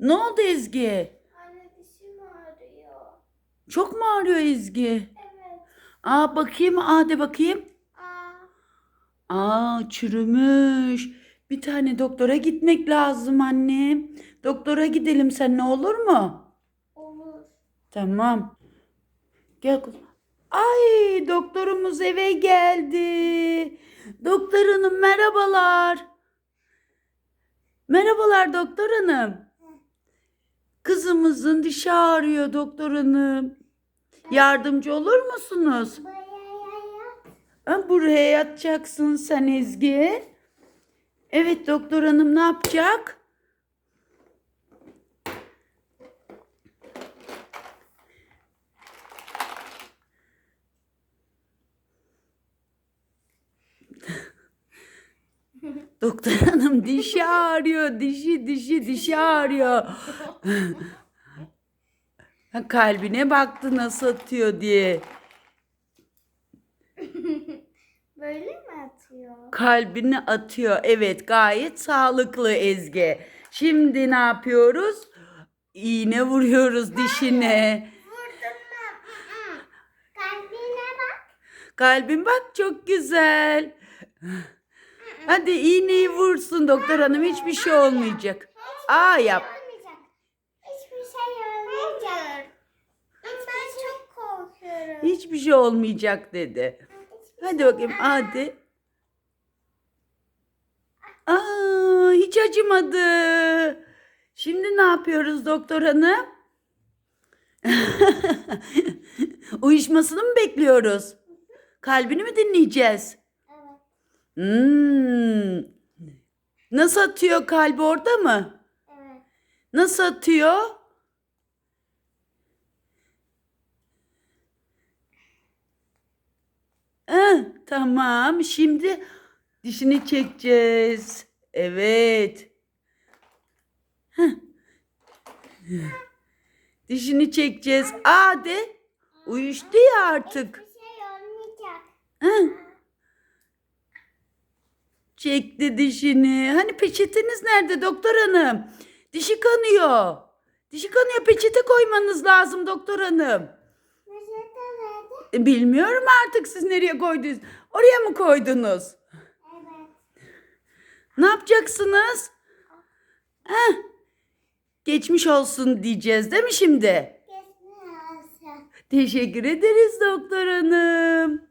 Ne oldu Ezgi? Anne dişim ağrıyor. Çok mu ağrıyor Ezgi? Evet. Aa bakayım, aa de bakayım. Aa. Aa çürümüş. Bir tane doktora gitmek lazım annem. Doktora gidelim sen ne olur mu? Olur. Tamam. Gel kızım. Ay doktorumuz eve geldi. Doktor hanım merhabalar. Merhabalar doktor hanım. Kızımızın dişi ağrıyor doktor hanım. Yardımcı olur musunuz? Ha, buraya yatacaksın sen Ezgi. Evet doktor hanım ne yapacak? Doktor hanım dişi ağrıyor. Dişi dişi dişi ağrıyor. Kalbine baktı nasıl atıyor diye. Böyle mi atıyor? Kalbini atıyor. Evet gayet sağlıklı Ezgi. Şimdi ne yapıyoruz? İğne vuruyoruz dişine. Vurdum ben. Kalbine bak. Kalbin bak çok güzel. Hadi iğneyi vursun doktor hanım hiçbir şey olmayacak. Aa yap. Hiçbir şey olmayacak. Ben çok korkuyorum. Hiçbir şey olmayacak dedi. Hadi bakayım hadi. Aa hiç acımadı. Şimdi ne yapıyoruz doktor hanım? Uyuşmasını mı bekliyoruz? Kalbini mi dinleyeceğiz? Hmm. Nasıl atıyor kalbi orada mı? Evet. Nasıl atıyor? Eh, tamam. Şimdi dişini çekeceğiz. Evet. Heh. Dişini çekeceğiz. Aa de. Uyuştu ya artık. Hiçbir şey olmayacak. Heh. Çekti dişini. Hani peçeteniz nerede doktor hanım? Dişi kanıyor. Dişi kanıyor. Peçete koymanız lazım doktor hanım. Peçete nerede? E, Bilmiyorum artık siz nereye koydunuz. Oraya mı koydunuz? Evet. Ne yapacaksınız? Heh. Geçmiş olsun diyeceğiz değil mi şimdi? Kesme ağrısı. Teşekkür ederiz doktor hanım.